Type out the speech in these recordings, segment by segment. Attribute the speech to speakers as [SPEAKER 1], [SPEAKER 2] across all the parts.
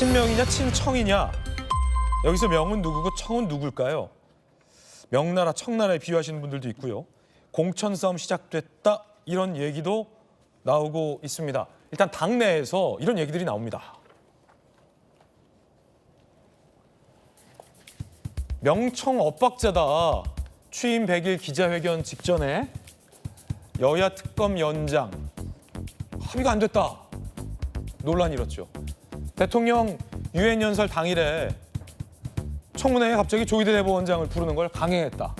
[SPEAKER 1] 친명이냐 친청이냐 여기서 명은 누구고 청은 누굴까요? 명나라 청나라에 비유하시는 분들도 있고요. 공천 싸움 시작됐다 이런 얘기도 나오고 있습니다. 일단 당내에서 이런 얘기들이 나옵니다. 명청 엇박자다. 취임 100일 기자회견 직전에 여야 특검 연장 합의가 안 됐다. 논란이 일었죠. 대통령 유엔 연설 당일에 청문회에 갑자기 조희대 대법원장을 부르는 걸 강행했다.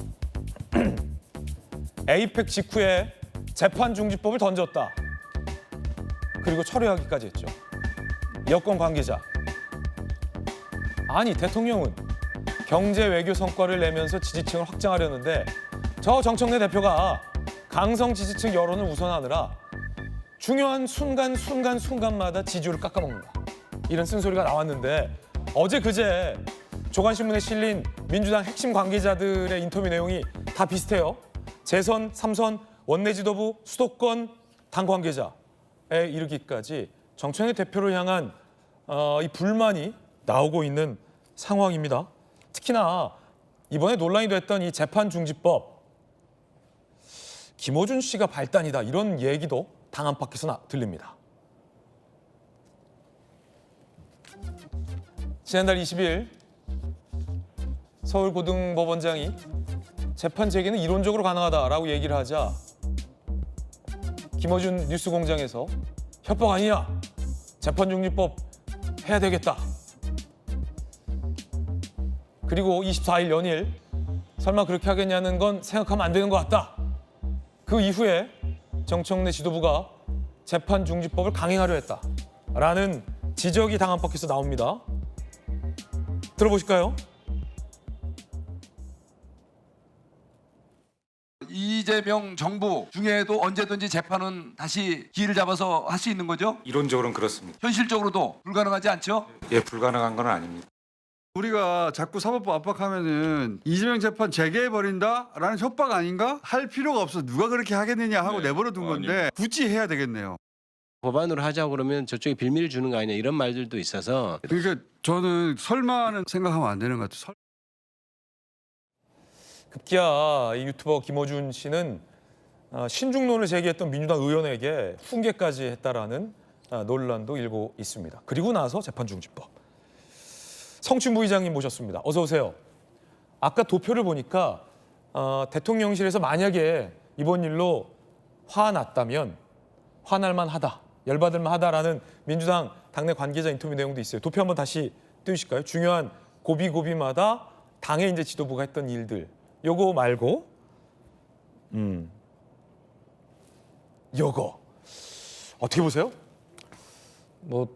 [SPEAKER 1] 에이펙 직후에 재판 중지법을 던졌다. 그리고 철회하기까지 했죠. 여권 관계자. 아니 대통령은 경제 외교 성과를 내면서 지지층을 확장하려는데 저 정청래 대표가 강성 지지층 여론을 우선하느라 중요한 순간 순간 순간마다 지지율을 깎아먹는다. 이런 쓴소리가 나왔는데 어제 그제 조간신문에 실린 민주당 핵심 관계자들의 인터뷰 내용이 다 비슷해요. 재선, 삼선, 원내 지도부, 수도권 당 관계자에 이르기까지 정청래 대표를 향한 어, 이 불만이 나오고 있는 상황입니다. 특히나 이번에 논란이 됐던 이 재판 중지법 김호준 씨가 발단이다 이런 얘기도 당 안팎에서 나, 들립니다. 지난달 20일 서울고등법원장이 재판 재개는 이론적으로 가능하다라고 얘기를 하자 김어준 뉴스공장에서 협박 아니냐 재판 중지법 해야 되겠다 그리고 24일 연일 설마 그렇게 하겠냐는 건 생각하면 안 되는 것 같다 그 이후에 정청래 지도부가 재판 중지법을 강행하려 했다라는 지적이 당 안팎에서 나옵니다. 들어보실까요?
[SPEAKER 2] 이재명 정부 중에도 언제든지 재판은 다시 기회를 잡아서 할 수 있는 거죠?
[SPEAKER 3] 이론적으로는 그렇습니다.
[SPEAKER 2] 현실적으로도 불가능하지 않죠?
[SPEAKER 3] 예, 불가능한 건 아닙니다.
[SPEAKER 4] 우리가 자꾸 사법부 압박하면은 이재명 재판 재개해 버린다라는 협박 아닌가? 할 필요가 없어 누가 그렇게 하겠느냐 하고 내버려 둔 건데 굳이 해야 되겠네요.
[SPEAKER 5] 법안으로 하자고 그러면 저쪽에 빌미를 주는 거 아니냐 이런 말들도 있어서
[SPEAKER 4] 그러니까 저는 설마는 생각하면 안 되는 것 같아요. 설-
[SPEAKER 1] 급기야 이 유튜버 김어준 씨는 아, 신중론을 제기했던 민주당 의원에게 훈계까지 했다라는 아, 논란도 일고 있습니다. 그리고 나서 재판 중지법. 성춘 부의장님 모셨습니다. 어서 오세요. 아까 도표를 보니까 어, 대통령실에서 만약에 이번 일로 화났다면 화날만 하다, 열받을만 하다라는 민주당 당내 관계자 인터뷰 내용도 있어요. 도표 한번 다시 띄우실까요? 중요한 고비고비마다 당의 이제 지도부가 했던 일들. 요거 말고 음. 요거 어떻게 보세요?
[SPEAKER 6] 뭐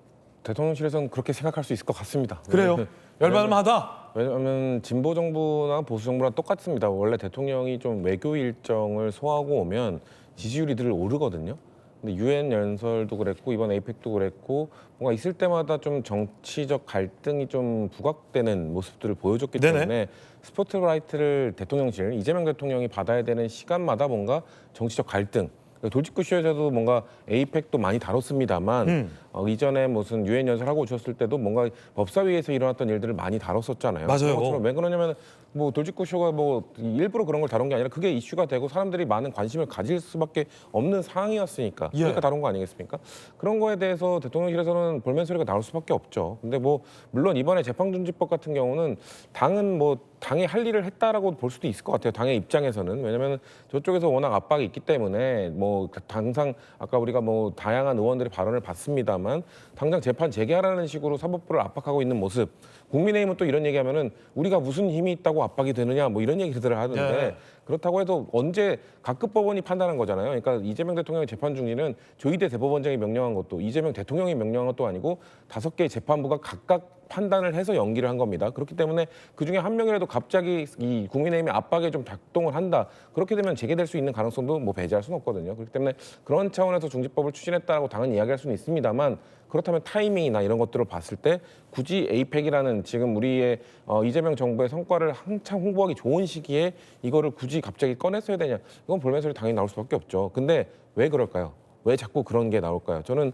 [SPEAKER 6] 대통령실에서는 그렇게 생각할 수 있을 것 같습니다.
[SPEAKER 1] 그래요.
[SPEAKER 6] 왜냐면-
[SPEAKER 1] 열받을만 하다.
[SPEAKER 6] 왜냐하면 진보 정부나 보수 정부랑 똑같습니다. 원래 대통령이 좀 외교 일정을 소화하고 오면 지지율이 늘 오르거든요. 근데 유엔 연설도 그랬고 이번 에이펙도 그랬고 뭔가 있을 때마다 좀 정치적 갈등이 좀 부각되는 모습들을 보여줬기
[SPEAKER 1] 네네.
[SPEAKER 6] 때문에 스포트라이트를 대통령실 이재명 대통령이 받아야 되는 시간마다 뭔가 정치적 갈등 돌직구쇼에서도 뭔가 에이펙도 많이 다뤘습니다만
[SPEAKER 1] 음.
[SPEAKER 6] 어, 이전에 무슨 유엔 연설하고 오셨을 때도 뭔가 법사위에서 일어났던 일들을 많이 다뤘었잖아요.
[SPEAKER 1] 맞아요.
[SPEAKER 6] 그런 것처럼 왜 그러냐면 뭐 돌직구 쇼가 뭐 일부러 그런 걸 다룬 게 아니라 그게 이슈가 되고 사람들이 많은 관심을 가질 수밖에 없는 상황이었으니까
[SPEAKER 1] 예.
[SPEAKER 6] 그러니까 다룬 거 아니겠습니까? 그런 거에 대해서 대통령실에서는 볼멘 소리가 나올 수밖에 없죠. 근데 뭐 물론 이번에 재판중지법 같은 경우는 당은 뭐 당이 할 일을 했다라고 볼 수도 있을 것 같아요. 당의 입장에서는 왜냐하면 저쪽에서 워낙 압박이 있기 때문에 뭐 당상 아까 우리가 뭐 다양한 의원들의 발언을 봤습니다만 당장 재판 재개하라는 식으로 사법부를 압박하고 있는 모습. 국민의힘은 또 이런 얘기하면은 우리가 무슨 힘이 있다고 압박이 되느냐 뭐 이런 얘기들을 하는데
[SPEAKER 1] 네.
[SPEAKER 6] 그렇다고 해도 언제 각급 법원이 판단한 거잖아요. 그러니까 이재명 대통령의 재판 중지는 조희대 대법원장이 명령한 것도 이재명 대통령이 명령한 것도 아니고 다섯 개의 재판부가 각각 판단을 해서 연기를 한 겁니다. 그렇기 때문에 그 중에 한 명이라도 갑자기 이 국민의힘의 압박에 좀 작동을 한다. 그렇게 되면 재개될 수 있는 가능성도 뭐 배제할 수는 없거든요. 그렇기 때문에 그런 차원에서 중지법을 추진했다라고 당연히 이야기할 수는 있습니다만 그렇다면 타이밍이나 이런 것들을 봤을 때 굳이 에이펙이라는 지금 우리의 어, 이재명 정부의 성과를 한창 홍보하기 좋은 시기에 이거를 굳이 갑자기 꺼냈어야 되냐? 이건 볼멘소리 당연히 나올 수밖에 없죠. 근데 왜 그럴까요? 왜 자꾸 그런 게 나올까요? 저는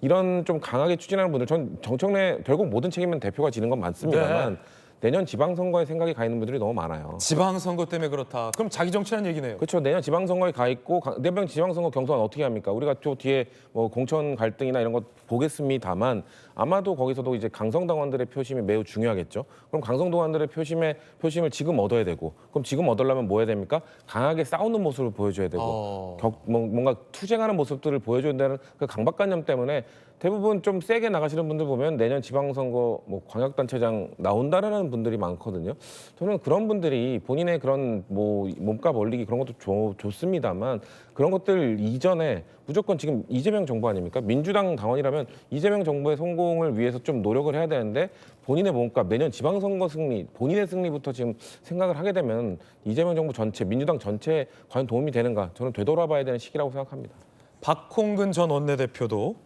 [SPEAKER 6] 이런 좀 강하게 추진하는 분들 전 정청래 결국 모든 책임은 대표가 지는 건 맞습니다만 내년 지방선거에 생각이 가 있는 분들이 너무 많아요.
[SPEAKER 1] 지방선거 때문에 그렇다. 그럼 자기 정치라는 얘기네요.
[SPEAKER 6] 그렇죠. 내년 지방선거에 가 있고 가- 내년 지방선거 경선 어떻게 합니까? 우리가 또 뒤에 뭐 공천 갈등이나 이런 거 보겠습니다만 아마도 거기서도 이제 강성당원들의 표심이 매우 중요하겠죠. 그럼 강성당원들의 표심에 표심을 지금 얻어야 되고 그럼 지금 얻으려면 뭐 해야 됩니까? 강하게 싸우는 모습을 보여줘야 되고
[SPEAKER 1] 어.
[SPEAKER 6] 격, 뭐, 뭔가 투쟁하는 모습들을 보여줘야 되는 그 강박관념 때문에 대부분 좀 세게 나가시는 분들 보면 내년 지방선거 뭐 광역단체장 나온다라는 분들이 많거든요. 저는 그런 분들이 본인의 그런 뭐 몸값 올리기 그런 것도 좋, 좋습니다만 그런 것들 이전에 무조건 지금 이재명 정부 아닙니까? 민주당 당원이라면 이재명 정부의 성 공을 위해서 좀 노력을 해야 되는데 본인의 몸값 내년 지방선거 승리 본인의 승리부터 지금 생각을 하게 되면 이재명 정부 전체 민주당 전체에 과연 도움이 되는가 저는 되돌아봐야 되는 시기라고 생각합니다.
[SPEAKER 1] 박홍근 전 원내대표도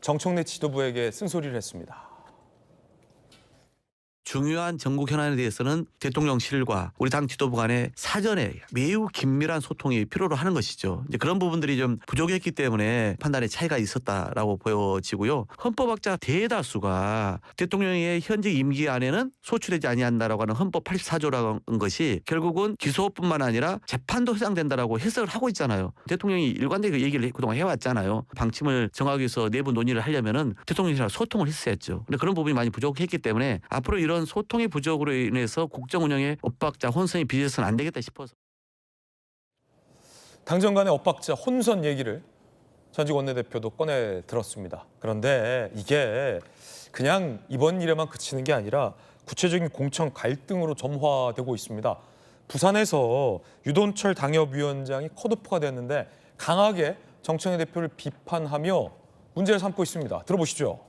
[SPEAKER 1] 정청래 지도부에게 쓴소리를 했습니다.
[SPEAKER 7] 중요한 전국 현안에 대해서는 대통령실과 우리 당 지도부 간에 사전에 매우 긴밀한 소통이 필요로 하는 것이죠. 이제 그런 부분들이 좀 부족했기 때문에 판단에 차이가 있었다라고 보여지고요. 헌법학자 대다수가 대통령의 현직 임기 안에는 소출되지 아니한다라고 하는 헌법 84조라는 것이 결국은 기소뿐만 아니라 재판도 해당된다라고 해석을 하고 있잖아요. 대통령이 일관되게 그 얘기를 그동안 해왔잖아요. 방침을 정하기 위해서 내부 논의를 하려면은 대통령이랑 소통을 했어야죠. 근데 그런 부분이 많이 부족했기 때문에 앞으로 이런 소통의 부족으로 인해서 국정 운영에 엇박자 혼선이 빚어서는 안 되겠다 싶어서.
[SPEAKER 1] 당정 간의 엇박자 혼선 얘기를 전직 원내대표도 꺼내 들었습니다. 그런데 이게 그냥 이번 일에만 그치는 게 아니라 구체적인 공천 갈등으로 점화되고 있습니다. 부산에서 유돈철 당협위원장이 컷오프가 됐는데 강하게 정청래 대표를 비판하며 문제를 삼고 있습니다. 들어보시죠.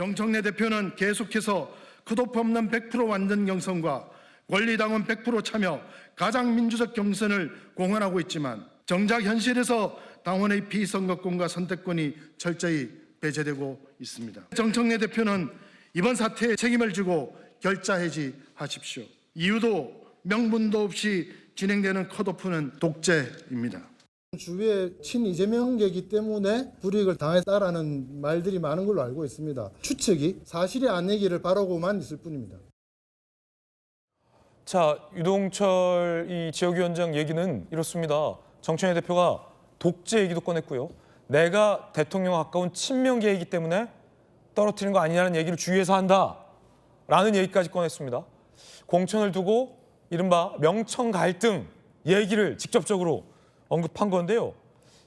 [SPEAKER 8] 정청래 대표는 계속해서 컷오프 없는 100% 완전 경선과 권리당원 100% 참여 가장 민주적 경선을 공언하고 있지만 정작 현실에서 당원의 비선거권과 선택권이 철저히 배제되고 있습니다. 정청래 대표는 이번 사태에 책임을 지고 결자 해지하십시오. 이유도 명분도 없이 진행되는 컷오프는 독재입니다.
[SPEAKER 9] 주위에 친 이재명계이기 때문에 불이익을 당했다라는 말들이 많은 걸로 알고 있습니다. 추측이 사실이 아니기를 바라고만 있을 뿐입니다.
[SPEAKER 1] 자, 유동철 이 지역위원장 얘기는 이렇습니다. 정청래 대표가 독재 얘기도 꺼냈고요. 내가 대통령 가까운 친명계이기 때문에 떨어뜨리는 거 아니냐는 얘기를 주위에서 한다라는 얘기까지 꺼냈습니다. 공천을 두고 이른바 명청 갈등 얘기를 직접적으로 언급한 건데요.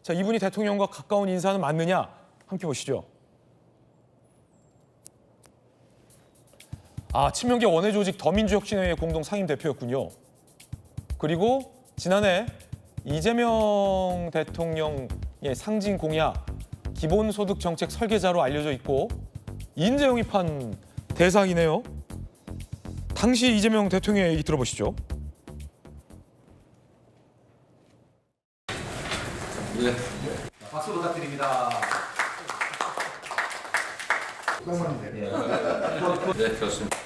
[SPEAKER 1] 자, 이분이 대통령과 가까운 인사는 맞느냐? 함께 보시죠. 아, 친명계 원외조직 더민주혁신회의 공동 상임 대표였군요. 그리고 지난해 이재명 대통령의 상징 공약 기본소득 정책 설계자로 알려져 있고 인재 영입한 대상이네요. 당시 이재명 대통령의 얘기 들어보시죠.
[SPEAKER 2] 박수 부탁드립니다.
[SPEAKER 3] 네, 그렇습니다.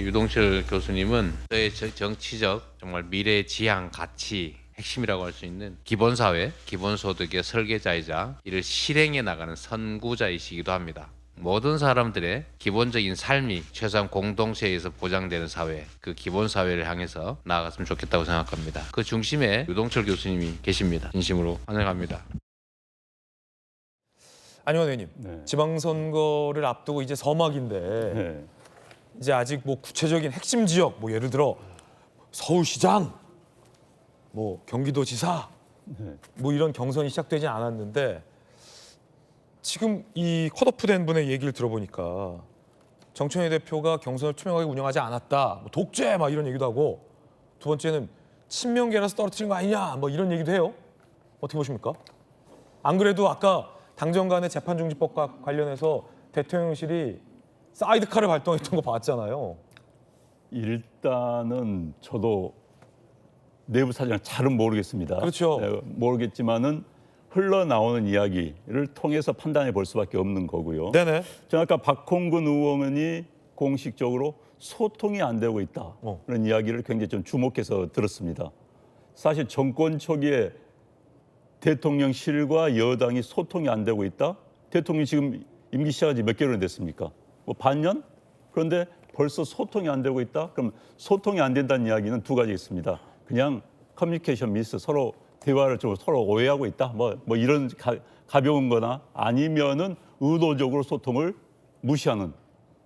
[SPEAKER 10] 유동철 교수님은 저의 저- 정치적 정말 미래 지향 가치 핵심이라고 할 수 있는 기본사회, 기본소득의 설계자이자 이를 실행해 나가는 선구자이시기도 합니다. 모든 사람들의 기본적인 삶이 최소한 공동체에서 보장되는 사회, 그 기본 사회를 향해서 나아갔으면 좋겠다고 생각합니다. 그 중심에 유동철 교수님이 계십니다. 진심으로 환영합니다.
[SPEAKER 1] 안녕하 의원님.
[SPEAKER 4] 네.
[SPEAKER 1] 지방선거를 앞두고 이제 서막인데
[SPEAKER 4] 네.
[SPEAKER 1] 이제 아직 뭐 구체적인 핵심 지역 뭐 예를 들어 서울시장 뭐 경기도지사 뭐 이런 경선이 시작되지 않았는데 지금 이 컷오프된 분의 얘기를 들어보니까 정청래 대표가 경선을 투명하게 운영하지 않았다 뭐 독재 막 이런 얘기도 하고 두 번째는 친명계라서 떨어뜨린 거 아니냐 뭐 이런 얘기도 해요 어떻게 보십니까? 안 그래도 아까 당정 간의 재판 중지법과 관련해서 대통령실이 사이드카를 발동했던 거 봤잖아요.
[SPEAKER 11] 일단은 저도 내부 사정을 잘은 모르겠습니다.
[SPEAKER 1] 그렇죠.
[SPEAKER 11] 예, 모르겠지만은 흘러나오는 이야기를 통해서 판단해 볼 수밖에 없는 거고요.
[SPEAKER 1] 네네.
[SPEAKER 11] 저 아까 박홍근 의원이 공식적으로 소통이 안 되고 있다.
[SPEAKER 1] 어.
[SPEAKER 11] 그런 이야기를 굉장히 좀 주목해서 들었습니다. 사실 정권 초기에 대통령실과 여당이 소통이 안 되고 있다. 대통령이 지금 임기 시작한 지 몇 개월이 됐습니까? 뭐 반년? 그런데 벌써 소통이 안 되고 있다? 그럼 소통이 안 된다는 이야기는 두 가지 있습니다. 그냥 커뮤니케이션 미스 서로 대화를 좀 서로 오해하고 있다. 뭐, 뭐 이런 가, 가벼운 거나 아니면은 의도적으로 소통을 무시하는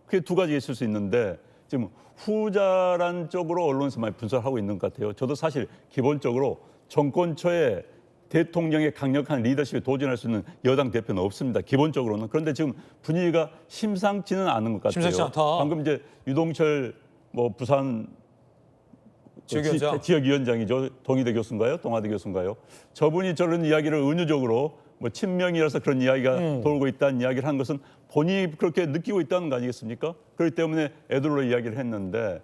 [SPEAKER 11] 그게 두 가지 있을 수 있는데 지금 후자란 쪽으로 언론에서 많이 분석을 하고 있는 것 같아요. 저도 사실 기본적으로 정권초에 대통령의 강력한 리더십에 도전할 수 있는 여당 대표는 없습니다. 기본적으로는 그런데 지금 분위기가 심상치는 않은 것 같아요.
[SPEAKER 1] 심상치 않다.
[SPEAKER 11] 방금 이제 유동철 뭐 부산
[SPEAKER 1] 지역위원장.
[SPEAKER 11] 지- 지역위원장이죠. 동의대 교수인가요? 동아대 교수인가요? 저분이 저런 이야기를 은유적으로 뭐 친명이라서 그런 이야기가
[SPEAKER 1] 음.
[SPEAKER 11] 돌고 있다는 이야기를 한 것은 본인이 그렇게 느끼고 있다는 거 아니겠습니까? 그렇기 때문에 애들로 이야기를 했는데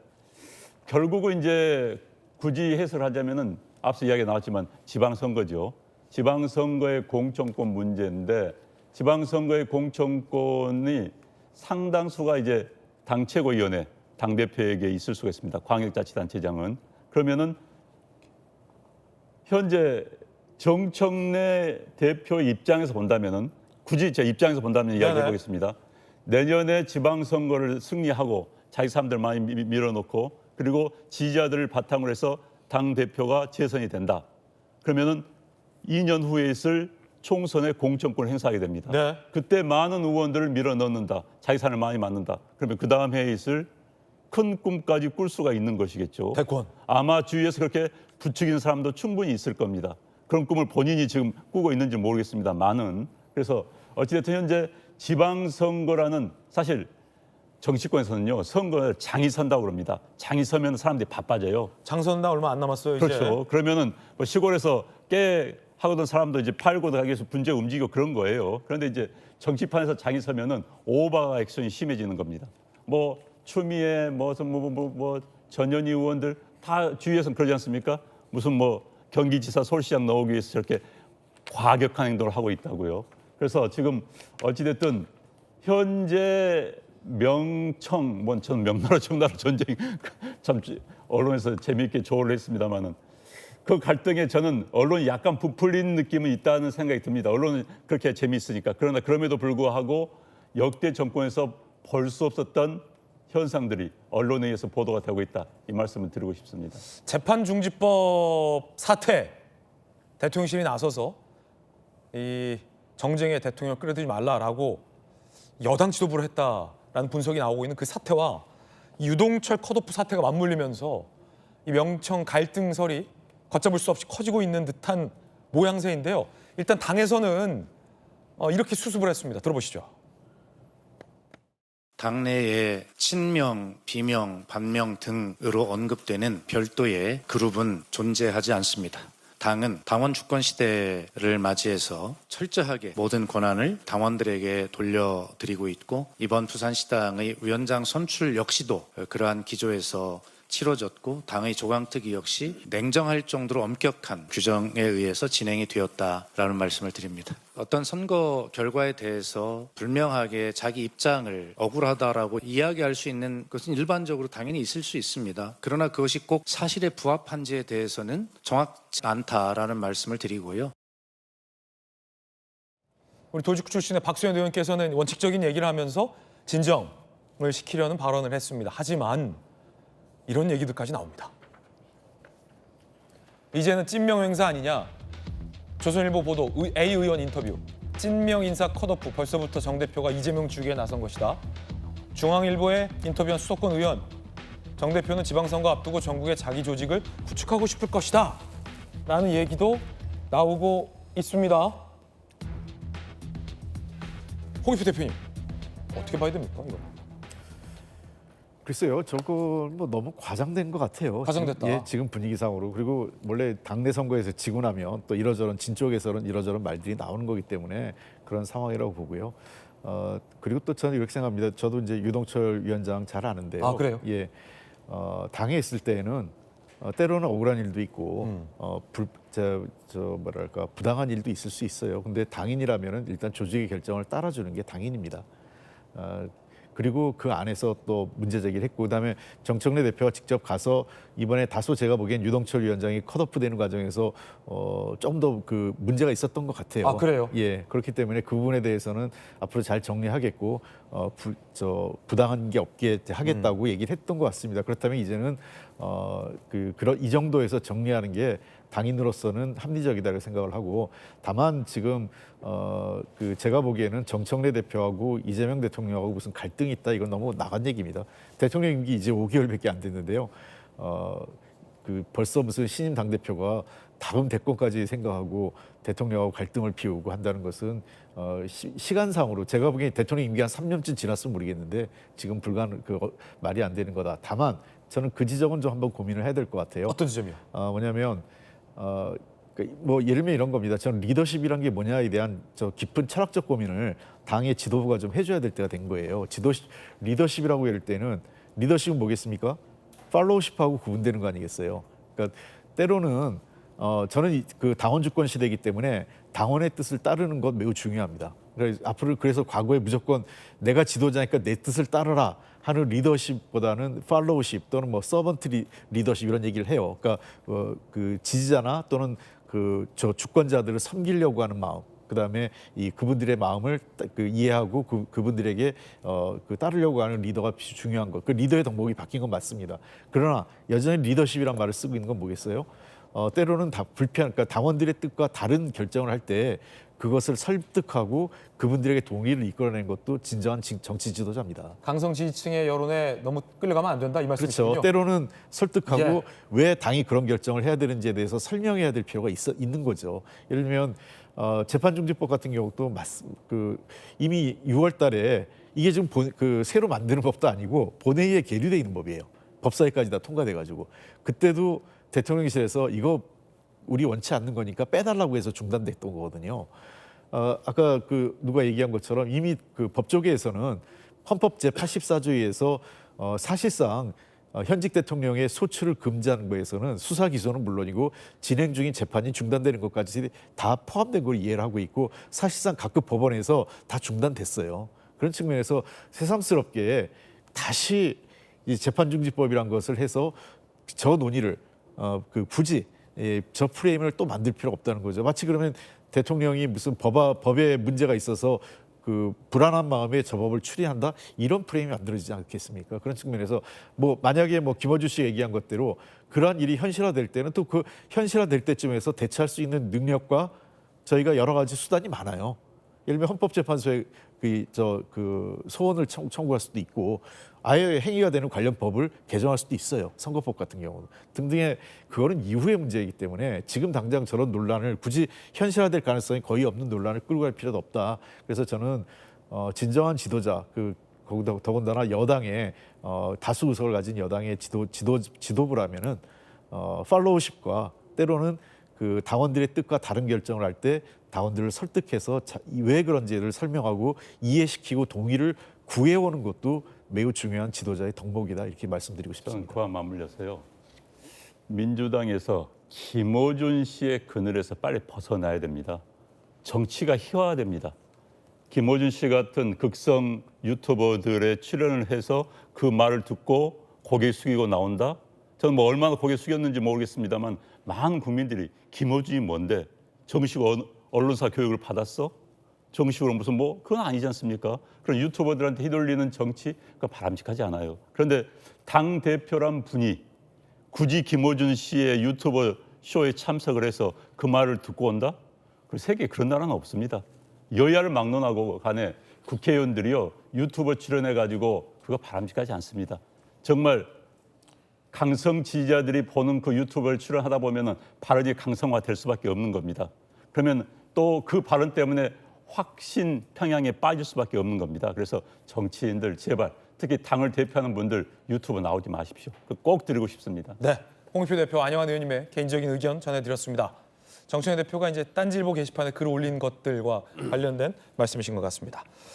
[SPEAKER 11] 결국은 이제 굳이 해설하자면은 앞서 이야기가 나왔지만 지방선거죠. 지방선거의 공천권 문제인데 지방선거의 공천권이 상당수가 이제 당 최고위원회 당 대표에게 있을 수가 있습니다. 광역자치단체장은 그러면은 현재 정청래 대표 입장에서 본다면은 굳이 제 입장에서 본다면 이야기해. 보겠습니다. 내년에 지방선거를 승리하고 자기 사람들 많이 미- 밀어놓고 그리고 지지자들을 바탕으로 해서 당 대표가 재선이 된다. 그러면은 2년 후에 있을 총선의 공천권을 행사하게 됩니다.
[SPEAKER 1] 네.
[SPEAKER 11] 그때 많은 의원들을 밀어 넣는다. 자기 산을 많이 맞는다. 그러면 그 다음 해에 있을 큰 꿈까지 꿀 수가 있는 것이겠죠.
[SPEAKER 1] 대권.
[SPEAKER 11] 아마 주위에서 그렇게 부추기는 사람도 충분히 있을 겁니다. 그런 꿈을 본인이 지금 꾸고 있는지 모르겠습니다. 많은. 그래서 어찌됐든 현재 지방선거라는 사실 정치권에서는요 선거에 장이 선다고 그럽니다. 장이 서면 사람들이 바빠져요.
[SPEAKER 1] 장선나 얼마 안 남았어요. 이제.
[SPEAKER 11] 그렇죠. 그러면은 뭐 시골에서 깨 하거든 사람도 이제 팔고 가기 위해서 분재 움직이고 그런 거예요. 그런데 이제 정치판에서 장이 서면은 오버 액션이 심해지는 겁니다. 뭐 추미애 무슨 뭐, 뭐, 뭐, 뭐 전현희 의원들 다 주위에서는 그러지 않습니까? 무슨 뭐 경기지사 서울시장 나오기 위해서 저렇게 과격한 행동을 하고 있다고요. 그래서 지금 어찌됐든 현재 명청, 뭐 저는 명나라 청나라 전쟁 참 언론에서 재미있게 조언을 했습니다마는 그 갈등에 저는 언론이 약간 부풀린 느낌은 있다는 생각이 듭니다. 언론은 그렇게 재미있으니까. 그러나 그럼에도 불구하고 역대 정권에서 볼 수 없었던 현상들이 언론에 의해서 보도가 되고 있다. 이 말씀을 드리고 싶습니다.
[SPEAKER 1] 재판 중지법 사태 대통령실이 나서서 이 정쟁의 대통령을 끌어들이지 말라라고 여당 지도부를 했다라는 분석이 나오고 있는 그 사태와 이 유동철 컷오프 사태가 맞물리면서 이 명청 갈등설이 걷잡을 수 없이 커지고 있는 듯한 모양새인데요. 일단 당에서는 어, 이렇게 수습을 했습니다. 들어보시죠.
[SPEAKER 12] 당내에 친명, 비명, 반명 등으로 언급되는 별도의 그룹은 존재하지 않습니다. 당은 당원 주권 시대를 맞이해서 철저하게 모든 권한을 당원들에게 돌려드리고 있고 이번 부산시당의 위원장 선출 역시도 그러한 기조에서 치러졌고 당의 조강특위 역시 냉정할 정도로 엄격한 규정에 의해서 진행이 되었다라는 말씀을 드립니다. 어떤 선거 결과에 대해서 불명하게 자기 입장을 억울하다라고 이야기할 수 있는 것은 일반적으로 당연히 있을 수 있습니다. 그러나 그것이 꼭 사실에 부합한지에 대해서는 정확치 않다라는 말씀을 드리고요.
[SPEAKER 1] 우리 도지구 출신의 박수현 의원께서는 원칙적인 얘기를 하면서 진정을 시키려는 발언을 했습니다. 하지만 이런 얘기들까지 나옵니다. 이제는 찐명 행사 아니냐? 조선일보 보도 의- A 의원 인터뷰. 찐명 인사 컷오프 벌써부터 정 대표가 이재명 주기에 나선 것이다. 중앙일보에 인터뷰한 수도권 의원. 정 대표는 지방선거 앞두고 전국의 자기 조직을 구축하고 싶을 것이다. 라는 얘기도 나오고 있습니다. 홍익표 대표님 어떻게 봐야 됩니까 이거?
[SPEAKER 13] 글쎄요, 저건 뭐 너무 과장된 것 같아요.
[SPEAKER 1] 과장됐다.
[SPEAKER 13] 지금, 예, 지금 분위기상으로 그리고 원래 당내 선거에서 지고 나면 또 이러저런 진 쪽에서는 이러저런 말들이 나오는 거기 때문에 그런 상황이라고 보고요. 어 그리고 또 저는 이렇게 생각합니다. 저도 이제 유동철 위원장 잘 아는데요.
[SPEAKER 1] 아, 그래요?
[SPEAKER 13] 예, 어, 당에 있을 때에는 어, 때로는 억울한 일도 있고
[SPEAKER 1] 음.
[SPEAKER 13] 어, 불, 저, 저 뭐랄까 부당한 일도 있을 수 있어요. 근데 당인이라면은 일단 조직의 결정을 따라주는 게 당인입니다. 어, 그리고 그 안에서 또 문제 제기를 했고 그다음에 정청래 대표가 직접 가서 이번에 다소 제가 보기엔 유동철 위원장이 컷오프 되는 과정에서 어, 좀 더 그 문제가 있었던 것 같아요.
[SPEAKER 1] 아, 그래요?
[SPEAKER 13] 예, 그렇기 때문에 그 부분에 대해서는 앞으로 잘 정리하겠고 어, 부, 저 부당한 게 없게 하겠다고
[SPEAKER 1] 음.
[SPEAKER 13] 얘기를 했던 것 같습니다. 그렇다면 이제는 어, 그 그런 이 정도에서 정리하는 게 당인으로서는 합리적이다고 생각을 하고 다만 지금 어, 그 제가 보기에는 정청래 대표하고 이재명 대통령하고 무슨 갈등이 있다 이건 너무 나간 얘기입니다. 대통령 임기 이제 5개월밖에 안 됐는데요. 어, 그 벌써 무슨 신임 당 대표가 다음 대권까지 생각하고 대통령하고 갈등을 피우고 한다는 것은 어, 시, 간상으로 제가 보기엔 대통령 임기 한 3년쯤 지났으면 모르겠는데 지금 불가능 그 어, 말이 안 되는 거다. 다만 저는 그 지적은 좀 한번 고민을 해야 될 것 같아요.
[SPEAKER 1] 어떤 지점이요?
[SPEAKER 13] 어, 뭐냐면 어, 그뭐 예를 들면 이런 겁니다. 저는 리더십이란 게 뭐냐에 대한 저 깊은 철학적 고민을 당의 지도부가 좀 해줘야 될 때가 된 거예요. 지도 리더십이라고 할 때는 리더십은 뭐겠습니까? 팔로우십하고 구분되는 거 아니겠어요? 그러니까 때로는 어, 저는 이- 그 당원 주권 시대이기 때문에 당원의 뜻을 따르는 것 매우 중요합니다. 그래서 앞으로 그래서 과거에 무조건 내가 지도자니까 내 뜻을 따르라 하는 리더십보다는 팔로우십 또는 뭐 서번트 리, 리더십 이런 얘기를 해요. 그러니까 어, 그 지지자나 또는 그 저 주권자들을 섬기려고 하는 마음. 그다음에 이 그분들의 마음을 따- 그 이해하고 그, 그분들에게 어, 그 따르려고 하는 리더가 비- 중요한 것. 그 리더의 덕목이 바뀐 건 맞습니다. 그러나 여전히 리더십이란 말을 쓰고 있는 건 뭐겠어요? 어, 때로는 다 불편, 그러니까 당원들의 뜻과 다른 결정을 할 때 그것을 설득하고 그분들에게 동의를 이끌어내는 것도 진정한 진- 정치 지도자입니다.
[SPEAKER 1] 강성 지지층의 여론에 너무 끌려가면 안 된다 이 말씀이시군요.
[SPEAKER 13] 그렇죠. 때로는 설득하고
[SPEAKER 1] 예.
[SPEAKER 13] 왜 당이 그런 결정을 해야 되는지에 대해서 설명해야 될 필요가 있어 있는 거죠. 예를 들면 어, 재판중지법 같은 경우도 맞, 그 이미 6월 달에 이게 지금 본, 그 새로 만드는 법도 아니고 본회의에 계류돼 있는 법이에요. 법사위까지 다 통과돼 가지고 그때도 대통령실에서 이거 우리 원치 않는 거니까 빼달라고 해서 중단됐던 거거든요. 어, 아까 그 누가 얘기한 것처럼 이미 그 법조계에서는 헌법 제 84조에서 어, 사실상 어, 현직 대통령의 소출을 금지하는 거에서는 수사 기소는 물론이고 진행 중인 재판이 중단되는 것까지 다 포함된 걸 이해를 하고 있고 사실상 각급 법원에서 다 중단됐어요. 그런 측면에서 새삼스럽게 다시 이 재판중지법이란 것을 해서 저 논의를 어, 그 굳이 예, 저 프레임을 또 만들 필요가 없다는 거죠. 마치 그러면 대통령이 무슨 법아, 법에 문제가 있어서 그 불안한 마음에 저 법을 추리한다 이런 프레임이 만들어지지 않겠습니까? 그런 측면에서 뭐 만약에 뭐 김어준 씨 얘기한 것대로 그러한 일이 현실화될 때는 또 그 현실화될 때쯤에서 대처할 수 있는 능력과 저희가 여러 가지 수단이 많아요. 예를 들면 헌법재판소에 그저그 그 소원을 청, 청구할 수도 있고 아예 행위가 되는 관련 법을 개정할 수도 있어요. 선거법 같은 경우는 등등의 그거는 이후의 문제이기 때문에 지금 당장 저런 논란을 굳이 현실화될 가능성이 거의 없는 논란을 끌고 갈 필요도 없다. 그래서 저는 어, 진정한 지도자 그 거기다 더군다나 여당의 어, 다수 의석을 가진 여당의 지도 지도 지도부라면은 어, 팔로우십과 때로는 그 당원들의 뜻과 다른 결정을 할 때 당원들을 설득해서 자, 이왜 그런지를 설명하고 이해시키고 동의를 구해오는 것도 매우 중요한 지도자의 덕목이다 이렇게 말씀드리고 싶습니다.
[SPEAKER 11] 그와 맞물려서요. 민주당에서 김어준 씨의 그늘에서 빨리 벗어나야 됩니다. 정치가 희화화됩니다. 김어준 씨 같은 극성 유튜버들의 출연을 해서 그 말을 듣고 고개 숙이고 나온다. 저는 뭐 얼마나 고개 숙였는지 모르겠습니다만 많은 국민들이 김어준이 뭔데 정식 언- 언론사 교육을 받았어? 정식으로 무슨 뭐 그건 아니지 않습니까? 그런 유튜버들한테 휘둘리는 정치 그 바람직하지 않아요. 그런데 당 대표란 분이 굳이 김어준 씨의 유튜버 쇼에 참석을 해서 그 말을 듣고 온다? 그 세계에 그런 나라는 없습니다. 여야를 막론하고 간에 국회의원들이요 유튜버 출연해 가지고 그거 바람직하지 않습니다. 정말 강성 지지자들이 보는 그 유튜브를 출연하다 보면은 발언이 강성화될 수밖에 없는 겁니다. 그러면 또 그 발언 때문에 확신 평양에 빠질 수밖에 없는 겁니다. 그래서 정치인들 제발 특히 당을 대표하는 분들 유튜브 나오지 마십시오. 그꼭 드리고 싶습니다.
[SPEAKER 1] 네, 홍익표 대표 안영환 의원님의 개인적인 의견 전해드렸습니다. 정청래 대표가 이제 딴지일보 게시판에 글 올린 것들과 관련된 말씀이신 것 같습니다.